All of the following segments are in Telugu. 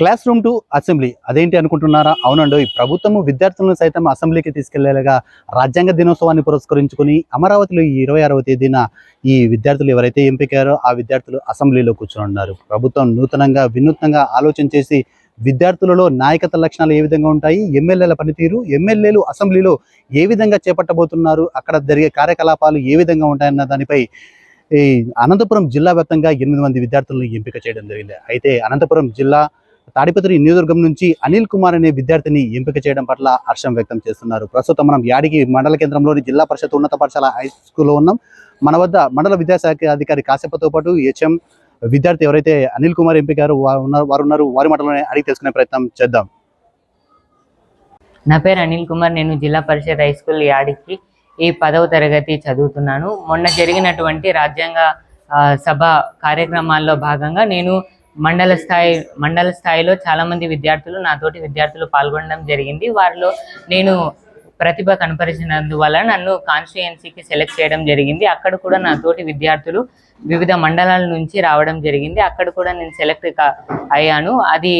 Class room to assembly. అదేంటి అనుకుంటున్నారా? అవునండి ఈ ప్రభుత్వము విద్యార్థులను సైతం అసెంబ్లీకి తీసుకెళ్ళేలాగా రాజ్యాంగ దినోత్సవాన్ని పురస్కరించుకొని అమరావతిలో ఈ ఇరవై ఆరవ తేదీన ఈ విద్యార్థులు ఎవరైతే ఎంపికారో ఆ విద్యార్థులు అసెంబ్లీలో కూర్చొని ఉన్నారు ప్రభుత్వం నూతనంగా వినూత్నంగా ఆలోచన చేసి విద్యార్థులలో నాయకత్వ లక్షణాలు ఏ విధంగా ఉంటాయి? ఎమ్మెల్యేల పనితీరు ఎమ్మెల్యేలు అసెంబ్లీలో ఏ విధంగా చేపట్టబోతున్నారు? అక్కడ జరిగే కార్యకలాపాలు ఏ విధంగా ఉంటాయన్న దానిపై ఈ అనంతపురం జిల్లా వ్యాప్తంగా ఎనిమిది మంది విద్యార్థులను ఎంపిక చేయడం జరిగింది. అయితే అనంతపురం జిల్లా తాడిపత్రి నియోజకవర్గం నుంచి అనిల్ కుమార్ అనే విద్యార్థిని ఎంపిక చేయడం పట్ల హర్షం వ్యక్తం చేస్తున్నారు. ప్రస్తుతం మనం యాడికి మండల కేంద్రంలోని జిల్లా పరిషత్ ఉన్నత పాఠశాల హై స్కూల్లో ఉన్నాం. మన వద్ద మండల విద్యాశాఖ అధికారి కాసేపతో పాటు హెచ్ఎం విద్యార్థి ఎవరైతే అనిల్ కుమార్ ఎంపికారు వారు ఉన్నారు వారు ఉన్నారు వారి మాటలోనే అడిగి తెలుసుకునే ప్రయత్నం చేద్దాం. నా పేరు అనిల్ కుమార్. నేను జిల్లా పరిషత్ హై స్కూల్ యాడికి ఈ పదవ తరగతి చదువుతున్నాను. మొన్న జరిగినటువంటి రాజ్యాంగ సభ కార్యక్రమాల్లో భాగంగా నేను మండల స్థాయి మండల స్థాయిలో చాలా మంది విద్యార్థులు నాతోటి విద్యార్థులు పాల్గొనడం జరిగింది. వారిలో నేను ప్రతిభ కనపరిచినందువల్ల నన్ను కాన్స్టిట్యుయెన్సీకి సెలెక్ట్ చేయడం జరిగింది. అక్కడ కూడా నా తోటి విద్యార్థులు వివిధ మండలాల నుంచి రావడం జరిగింది. అక్కడ కూడా నేను సెలెక్ట్ అయ్యాను. అది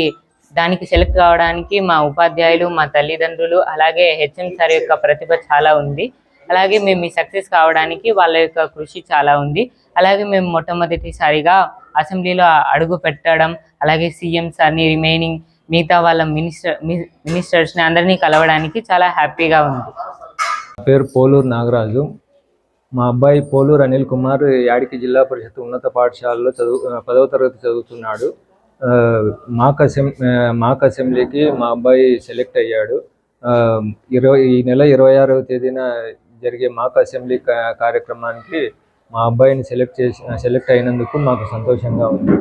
దానికి సెలెక్ట్ కావడానికి మా ఉపాధ్యాయులు మా తల్లిదండ్రులు అలాగే హెచ్ఎం సార్ యొక్క ప్రతిభ చాలా ఉంది. అలాగే మేము ఈ సక్సెస్ కావడానికి వాళ్ళ యొక్క కృషి చాలా ఉంది. అలాగే మేము మొట్టమొదటిసారిగా అసెంబ్లీలో అడుగు పెట్టడం అలాగే సీఎం సార్ని రిమైనింగ్ మిగతా వాళ్ళ మినిస్టర్ మినిస్టర్స్ని అందరినీ కలవడానికి చాలా హ్యాపీగా ఉంది. పేరు పోలూరు నాగరాజు. మా అబ్బాయి పోలూరు అనిల్ కుమార్ యాడికి జిల్లా పరిషత్ ఉన్నత పాఠశాలలో చదువు పదవ తరగతి చదువుతున్నాడు. మాక్ అసెం మాక్ అసెంబ్లీకి మా అబ్బాయి సెలెక్ట్ అయ్యాడు. ఇరవై ఈ నెల ఇరవై ఆరవ తేదీన జరిగే మాక్ అసెంబ్లీ కార్యక్రమానికి మా అబ్బాయిని సెలెక్ట్ చేసి సెలెక్ట్ అయినందుకు మాకు సంతోషంగా ఉంది.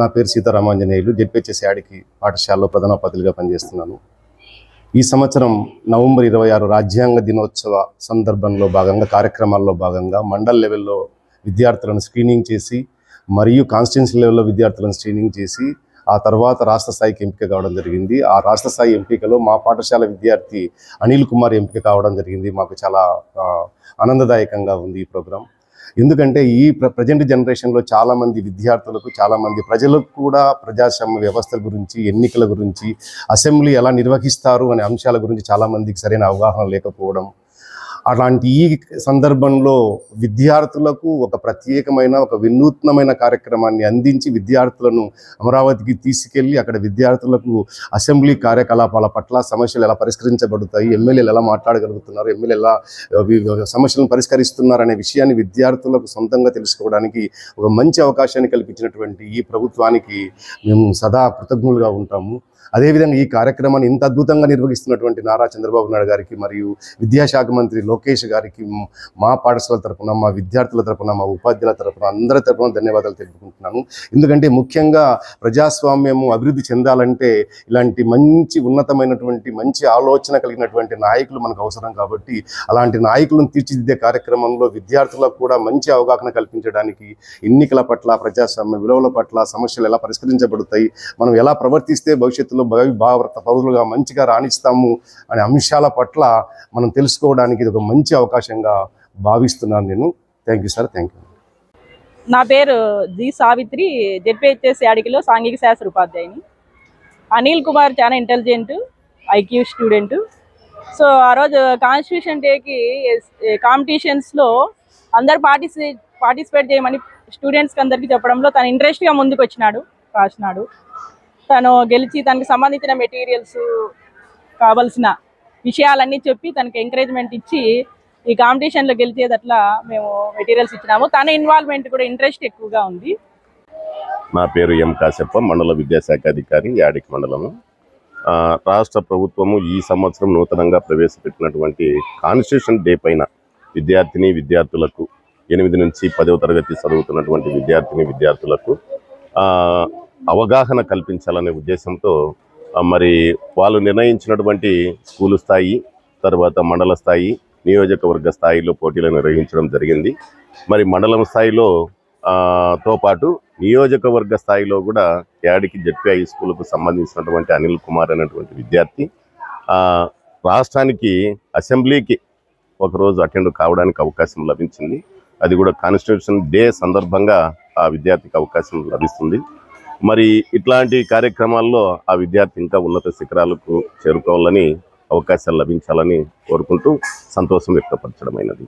నా పేరు సీతారామాంజనేయులు జెడ్పిహెచ్ఎస్ యాడికి పాఠశాలలో ప్రధానోపాధ్యులుగా పనిచేస్తున్నాను. ఈ సంవత్సరం నవంబర్ ఇరవై ఆరు రాజ్యాంగ దినోత్సవ సందర్భంలో భాగంగా కార్యక్రమాల్లో భాగంగా మండల్ లెవెల్లో విద్యార్థులను స్క్రీనింగ్ చేసి మరియు కాన్స్టిట్యున్సీ లెవెల్లో విద్యార్థులను స్క్రీనింగ్ చేసి ఆ తర్వాత రాష్ట్ర స్థాయికి ఎంపిక కావడం జరిగింది. ఆ రాష్ట్ర స్థాయి ఎంపికలో మా పాఠశాల విద్యార్థి అనిల్ కుమార్ ఎంపిక కావడం జరిగింది. మాకు చాలా ఆనందదాయకంగా ఉంది ఈ ప్రోగ్రాం. ఎందుకంటే ఈ ప్రజెంట్ జనరేషన్లో చాలామంది విద్యార్థులకు చాలామంది ప్రజలకు కూడా ప్రజాస్వామ్య వ్యవస్థల గురించి ఎన్నికల గురించి అసెంబ్లీ ఎలా నిర్వహిస్తారు అనే అంశాల గురించి చాలామందికి సరైన అవగాహన లేకపోవడం అలాంటి ఈ సందర్భంలో విద్యార్థులకు ఒక ప్రత్యేకమైన ఒక వినూత్నమైన కార్యక్రమాన్ని అందించి విద్యార్థులను అమరావతికి తీసుకెళ్ళి అక్కడ విద్యార్థులకు అసెంబ్లీ కార్యకలాపాల పట్ల సమస్యలు ఎలా పరిష్కరించబడతాయి ఎమ్మెల్యేలు ఎలా మాట్లాడగలుగుతున్నారు ఎమ్మెల్యే ఎలా సమస్యలను పరిష్కరిస్తున్నారు అనే విషయాన్ని విద్యార్థులకు సొంతంగా తెలుసుకోవడానికి ఒక మంచి అవకాశాన్ని కల్పించినటువంటి ఈ ప్రభుత్వానికి మేము సదా కృతజ్ఞులుగా ఉంటాము. అదేవిధంగా ఈ కార్యక్రమాన్ని ఇంత అద్భుతంగా నిర్వహిస్తున్నటువంటి నారా చంద్రబాబు నాయుడు గారికి మరియు విద్యాశాఖ మంత్రి లోకేష్ గారికి మా పాఠశాల తరపున మా విద్యార్థుల తరపున మా ఉపాధ్యాయుల తరపున అందరి తరపున ధన్యవాదాలు తెలుపుకుంటున్నాను. ఎందుకంటే ముఖ్యంగా ప్రజాస్వామ్యము అభివృద్ధి చెందాలంటే ఇలాంటి మంచి ఉన్నతమైనటువంటి మంచి ఆలోచన కలిగినటువంటి నాయకులు మనకు అవసరం కాబట్టి అలాంటి నాయకులను తీర్చిదిద్దే కార్యక్రమంలో విద్యార్థులకు కూడా మంచి అవగాహన కల్పించడానికి ఎన్నికల పట్ల ప్రజాస్వామ్య విలువల పట్ల సమస్యలు ఎలా పరిష్కరించబడతాయి మనం ఎలా ప్రవర్తిస్తే భవిష్యత్తులో భవి భారత పౌరులుగా మంచిగా రాణిస్తాము అనే అంశాల పట్ల మనం తెలుసుకోవడానికి ఇది ఒక మంచి అవకాశంగా భావిస్తున్నాను నేను. Thank you sir thank you నా పేరు జి సావిత్రి జెడ్పిహెచ్ఎస్ యాడికిలో సాంఘిక శాస్త్ర ఉపాధ్యాయుని. అనిల్ కుమార్ చాలా ఇంటెలిజెంట్ ఐక్యూ స్టూడెంట్. సో ఆ రోజు కాన్స్టిట్యూషన్ డేకి కాంపిటీషన్స్లో అందరు పార్టిసిపేట్ పార్టిసిపేట్ చేయమని స్టూడెంట్స్కి అందరికీ చెప్పడంలో తను ఇంట్రెస్ట్గా ముందుకు వచ్చినాడు రాసినాడు. తను గెలిచి తనకి సంబంధించిన మెటీరియల్స్ కావలసిన విషయాలన్నీ చెప్పి తనకి ఎంకరేజ్మెంట్ ఇచ్చి ఈ కాంపిటీషన్లో గెలిచేదట్లా మేము మెటీరియల్స్ ఇచ్చినాము. తన ఇన్వాల్వ్మెంట్ కూడా ఇంట్రెస్ట్ ఎక్కువగా ఉంది. నా పేరు ఎం కాశప్ప మండల విద్యాశాఖ అధికారి యాడికి మండలము. రాష్ట్ర ప్రభుత్వము ఈ సంవత్సరం నూతనంగా ప్రవేశపెట్టినటువంటి కాన్స్టిట్యూషన్ డే పైన విద్యార్థిని విద్యార్థులకు ఎనిమిది నుంచి పదవ తరగతి చదువుతున్నటువంటి విద్యార్థిని విద్యార్థులకు అవగాహన కల్పించాలనే ఉద్దేశంతో మరి వాళ్ళు నిర్ణయించినటువంటి స్కూలు స్థాయి తర్వాత మండల స్థాయి నియోజకవర్గ స్థాయిలో పోటీలు నిర్వహించడం జరిగింది. మరి మండలం స్థాయిలో తో పాటు నియోజకవర్గ స్థాయిలో కూడా యాడికి జడ్పీ హై స్కూల్కు సంబంధించినటువంటి అనిల్ కుమార్ అనేటువంటి విద్యార్థి రాష్ట్రానికి అసెంబ్లీకి ఒకరోజు అటెండ్ కావడానికి అవకాశం లభించింది. అది కూడా కాన్స్టిట్యూషన్ డే సందర్భంగా ఆ విద్యార్థికి అవకాశం లభిస్తుంది. మరి ఇట్లాంటి కార్యక్రమాల్లో ఆ విద్యార్థి ఇంకా ఉన్నత శిఖరాలకు చేరుకోవాలని అవకాశాలు లభించాలని కోరుకుంటూ సంతోషం వ్యక్తపరచడమైనది.